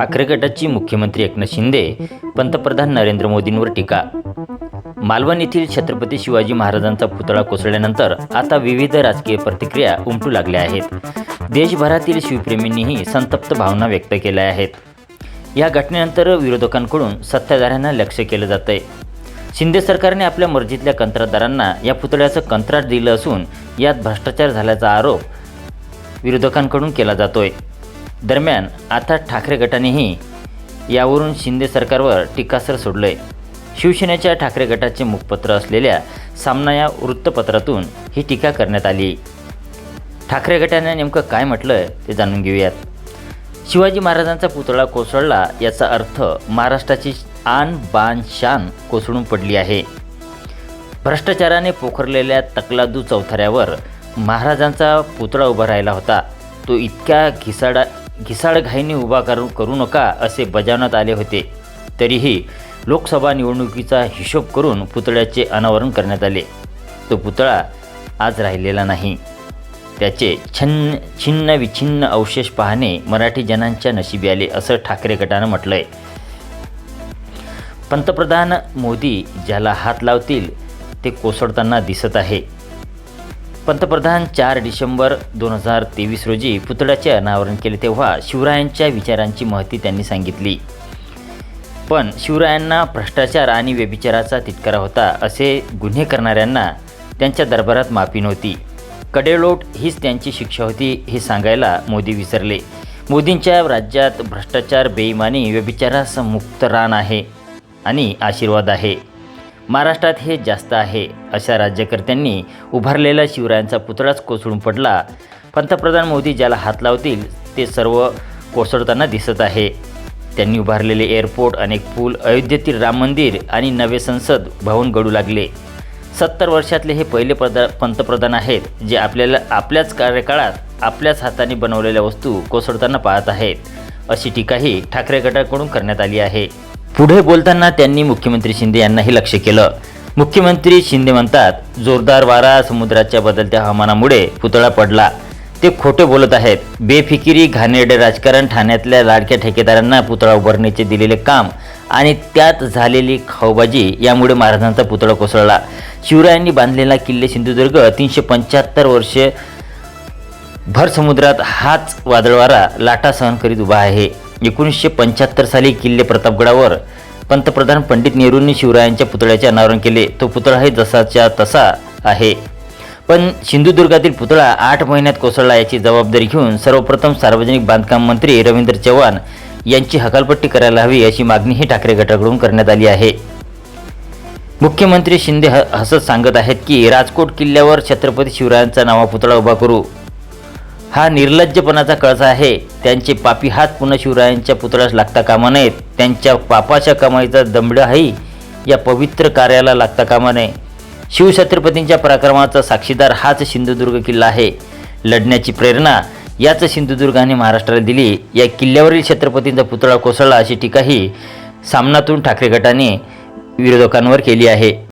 ठाकरे गटाची मुख्यमंत्री एकनाथ शिंदे पंतप्रधान नरेंद्र मोदींवर टीका. मालवण येथील छत्रपती शिवाजी महाराजांचा पुतळा कोसळल्यानंतर आता विविध राजकीय प्रतिक्रिया उमटू लागल्या आहेत. देशभरातील शिवप्रेमींनीही संतप्त भावना व्यक्त केल्या आहेत. या घटनेनंतर विरोधकांकडून सत्ताधाऱ्यांना लक्ष केलं जात आहे शिंदे सरकारने आपल्या मर्जीतल्या कंत्राटदारांना या पुतळ्याचं कंत्राट दिलं असून यात भ्रष्टाचार झाल्याचा आरोप विरोधकांकडून केला जातोय. दरम्यान आता ठाकरे गटानेही यावरून शिंदे सरकारवर टीकासर सोडलंय. शिवसेनेच्या ठाकरे गटाचे मुखपत्र असलेल्या सामना या वृत्तपत्रातून ही टीका करण्यात आली. ठाकरे गटाने नेमकं काय म्हटलं ते जाणून घेऊयात. शिवाजी महाराजांचा पुतळा कोसळला याचा अर्थ महाराष्ट्राची आन बान शान कोसळून पडली आहे. भ्रष्टाचाराने पोखरलेल्या तकलादू चौथऱ्यावर महाराजांचा पुतळा उभा राहिला होता. तो इतक्या घिसाडा घिसाडघाईने उभा करू करू नका असे बजावण्यात आले होते. तरीही लोकसभा निवडणुकीचा हिशोब करून पुतळ्याचे अनावरण करण्यात आले. तो पुतळा आज राहिलेला नाही. त्याचे छन्न छिन्न विछिन्न अवशेष पाहणे मराठी जनांच्या नशिबी आले असं ठाकरे गटानं म्हटलं आहे पंतप्रधान मोदी ज्याला हात लावतील ते कोसळताना दिसत आहे. पंतप्रधान चार डिसेंबर दोन हजार तेवीस रोजी पुतळ्याचे अनावरण केले तेव्हा शिवरायांच्या विचारांची महती त्यांनी सांगितली. पण शिवरायांना भ्रष्टाचार आणि व्यभिचाराचा तिटकारा होता असे गुन्हे करणाऱ्यांना त्यांच्या दरबारात माफी नव्हती. कडेलोट हीच त्यांची शिक्षा होती हे सांगायला मोदी विसरले. मोदींच्या राज्यात भ्रष्टाचार बेईमानी व्यभिचारास मुक्त रान आहे आणि आशीर्वाद आहे. महाराष्ट्रात हे जास्त आहे अशा राज्यकर्त्यांनी उभारलेला शिवरायांचा पुतळाच कोसळून पडला. पंतप्रधान मोदी ज्याला हात लावतील ते सर्व कोसळताना दिसत आहे. त्यांनी उभारलेले एअरपोर्ट अनेक पूल अयोध्येतील राम मंदिर आणि नवे संसद भवन घडू लागले. सत्तर वर्षातले हे पहिले प्रदा पंतप्रधान आहेत जे आपल्याला आपल्याच कार्यकाळात आपल्याच हाताने बनवलेल्या वस्तू कोसळताना पाहत आहेत. अशी टीकाही ठाकरे गटाकडून करण्यात आली आहे. पुढे बोलताना त्यांनी मुख्यमंत्री शिंदे यांनाही लक्ष केलं. मुख्यमंत्री शिंदे म्हणतात जोरदार वारा समुद्राच्या बदलत्या हवामानामुळे पुतळा पडला. ते खोटे बोलत आहेत. बेफिकिरी घाणेरडे राजकारण ठाण्यातल्या लाडक्या ठेकेदारांना पुतळा उभारण्याचे दिलेले काम आणि त्यात झालेली खाऊबाजी यामुळे महाराजांचा पुतळा कोसळला. शिवरायांनी बांधलेला किल्ले सिंधुदुर्ग तीनशे पंच्याहत्तर वर्षे भर समुद्रात हाच वादळवारा लाटा सहन करीत उभा आहे. एकोणीसशे पंच्याहत्तर साली किल्ले प्रतापगडावर पंतप्रधान पंडित नेहरूंनी शिवरायांच्या पुतळ्याचे अनावरण केले. तो पुतळा हे जसाच्या तसा आहे. पण सिंधुदुर्गातील पुतळा आठ महिन्यात कोसळला याची जबाबदारी घेऊन सर्वप्रथम सार्वजनिक बांधकाम मंत्री रवींद्र चव्हाण यांची हकालपट्टी करायला हवी अशी मागणीही ठाकरे गटाकडून करण्यात आली आहे. मुख्यमंत्री शिंदे ह हसत सांगत आहेत की राजकोट किल्ल्यावर छत्रपती शिवरायांचा नावा पुतळा उभा करू. हा निर्लज्जपणाचा कळसा आहे. त्यांचे पापी हात पुन्हा शिवरायांच्या पुतळ्यास लागता कामा नयेत. त्यांच्या पापाच्या कमाईचा दमडाही या पवित्र कार्याला लागता कामा नये. शिवछत्रपतींच्या पराक्रमाचा साक्षीदार हाच सिंधुदुर्ग किल्ला आहे. लढण्याची प्रेरणा याच सिंधुदुर्गाने महाराष्ट्राला दिली. या किल्ल्यावरील छत्रपतींचा पुतळा कोसळला अशी टीकाही सामनातून ठाकरे गटाने विरोधकांवर केली आहे.